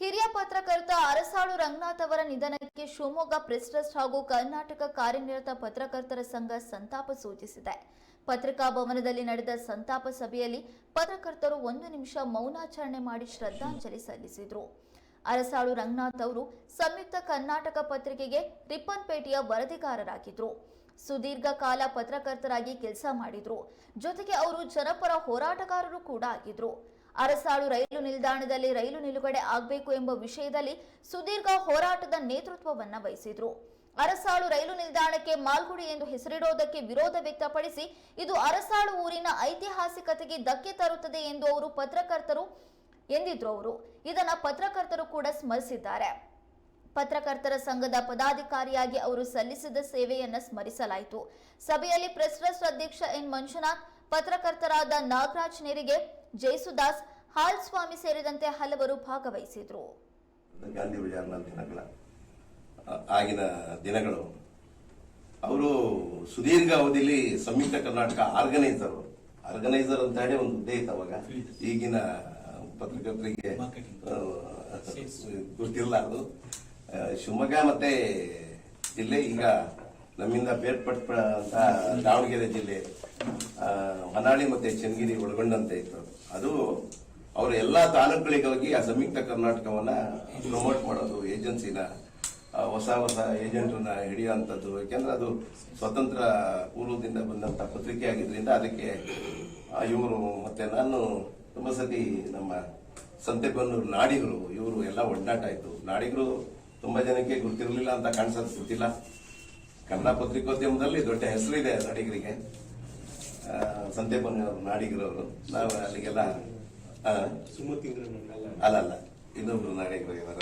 ಹಿರಿಯ ಪತ್ರಕರ್ತ ಅರಸಾಳು ರಂಗನಾಥ್ ಅವರ ನಿಧನಕ್ಕೆ ಶಿವಮೊಗ್ಗ ಪ್ರೆಸ್ ಟ್ರಸ್ಟ್ ಹಾಗೂ ಕರ್ನಾಟಕ ಕಾರ್ಯನಿರತ ಪತ್ರಕರ್ತರ ಸಂಘ ಸಂತಾಪ ಸೂಚಿಸಿದೆ. ಪತ್ರಿಕಾ ಭವನದಲ್ಲಿ ನಡೆದ ಸಂತಾಪ ಸಭೆಯಲ್ಲಿ ಪತ್ರಕರ್ತರು ಒಂದು ನಿಮಿಷ ಮೌನಾಚರಣೆ ಮಾಡಿ ಶ್ರದ್ಧಾಂಜಲಿ ಸಲ್ಲಿಸಿದರು. ಅರಸಾಳು ರಂಗನಾಥ್ ಅವರು ಸಂಯುಕ್ತ ಕರ್ನಾಟಕ ಪತ್ರಿಕೆಗೆ ರಿಪ್ಪನ್ಪೇಟೆಯ ವರದಿಗಾರರಾಗಿದ್ದರು ಸುದೀರ್ಘ ಕಾಲ ಪತ್ರಕರ್ತರಾಗಿ ಕೆಲಸ ಮಾಡಿದ್ರು. ಜೊತೆಗೆ ಅವರು ಜನಪರ ಹೋರಾಟಗಾರರು ಕೂಡ ಆಗಿದ್ರು. ಅರಸಾಳು ರೈಲು ನಿಲ್ದಾಣದಲ್ಲಿ ರೈಲು ನಿಲುಗಡೆ ಆಗಬೇಕು ಎಂಬ ವಿಷಯದಲ್ಲಿ ಸುದೀರ್ಘ ಹೋರಾಟದ ನೇತೃತ್ವವನ್ನ ವಹಿಸಿದ್ರು. ಅರಸಾಳು ರೈಲು ನಿಲ್ದಾಣಕ್ಕೆ ಮಾಲ್ಗುಡಿ ಎಂದು ಹೆಸರಿಡೋದಕ್ಕೆ ವಿರೋಧ ವ್ಯಕ್ತಪಡಿಸಿ, ಇದು ಅರಸಾಳು ಊರಿನ ಐತಿಹಾಸಿಕತೆಗೆ ಧಕ್ಕೆ ತರುತ್ತದೆ ಎಂದು ಅವರು ಪತ್ರಕರ್ತರು ಎಂದಿದ್ರು ಅವರು. ಇದನ್ನ ಪತ್ರಕರ್ತರು ಕೂಡ ಸ್ಮರಿಸಿದ್ದಾರೆ. ಪತ್ರಕರ್ತರ ಸಂಘದ ಪದಾಧಿಕಾರಿಯಾಗಿ ಅವರು ಸಲ್ಲಿಸಿದ ಸೇವೆಯನ್ನ ಸ್ಮರಿಸಲಾಯಿತು. ಸಭೆಯಲ್ಲಿ ಪ್ರೆಸ್ ಟ್ರಸ್ಟ್ ಅಧ್ಯಕ್ಷ ಎನ್ ಮಂಜುನಾಥ್, ಪತ್ರಕರ್ತರಾದ ನಾಗರಾಜ್ ನೆರಿಗೆ ಜಯಸುದಾಸ್ ಹಾಲ್ ಸ್ವಾಮಿ ಸೇರಿದಂತೆ ಹಲವರು ಭಾಗವಹಿಸಿದ್ರು. ಗಾಂಧಿ ಬಜಾರ್ನ ದಿನಗಳ ಆಗಿನ ದಿನಗಳು. ಅವರು ಸುದೀರ್ಘ ಅವಧಿಯಲ್ಲಿ ಸಂಯುಕ್ತ ಕರ್ನಾಟಕ ಆರ್ಗನೈಸರ್ ಆರ್ಗನೈಸರ್ ಅಂತ ಹೇಳಿ ಒಂದು ಹುದ್ದೆ ಇತ್ತು ಅವಾಗ. ಈಗಿನ ಪತ್ರಕರ್ತರಿಗೆ ಗೊತ್ತಿಲ್ಲ ಅದು. ಶಿವಮೊಗ್ಗ ಮತ್ತೆ ಜಿಲ್ಲೆ ಈಗ ನಮ್ಮಿಂದ ಬೇರ್ಪಟ್ಟ ದಾವಣಗೆರೆ ಜಿಲ್ಲೆ ಹೊನ್ನಾಳಿ ಮತ್ತೆ ಚನ್ನಗಿರಿ ಒಳಗೊಂಡಂತೆ ಇತ್ತು. ಅದು ಅವರ ಎಲ್ಲಾ ತಾಲೂಕುಗಳಿಗೆ ಹೋಗಿ ಆ ಸಂಯುಕ್ತ ಕರ್ನಾಟಕವನ್ನ ಪ್ರಮೋಟ್ ಮಾಡೋದು ಏಜೆನ್ಸಿನ ಹೊಸ ಹೊಸ ಏಜೆಂಟ್ರನ್ನ ಹಿಡಿಯುವಂಥದ್ದು. ಯಾಕೆಂದ್ರೆ ಅದು ಸ್ವತಂತ್ರ ಪೂರ್ವದಿಂದ ಬಂದಂತ ಪತ್ರಿಕೆ ಆಗಿದ್ದರಿಂದ ಅದಕ್ಕೆ ಇವರು ಮತ್ತೆ ನಾನು ತುಂಬಾ ಸತಿ ನಮ್ಮ ಸಂತೆಬನ್ನೂರು ನಾಡಿಗರು, ಇವರು ಎಲ್ಲ ಒಡನಾಟ ಆಯ್ತು. ನಾಡಿಗರು ತುಂಬಾ ಜನಕ್ಕೆ ಗೊತ್ತಿರಲಿಲ್ಲ ಅಂತ ಕಾಣಿಸೋದು ಗೊತ್ತಿಲ್ಲ. ಕನ್ನಡ ಪತ್ರಿಕೋದ್ಯಮದಲ್ಲಿ ದೊಡ್ಡ ಹೆಸರಿದೆ ನಾಡಿಗರಿಗೆ ಅವರು ನಾಡಿಗರವರು ನಾವು ಅಲ್ಲಿಗೆಲ್ಲ ಅಲ್ಲ ಅಲ್ಲ ಇನ್ನೊಬ್ರು ನಾಡಿಗರು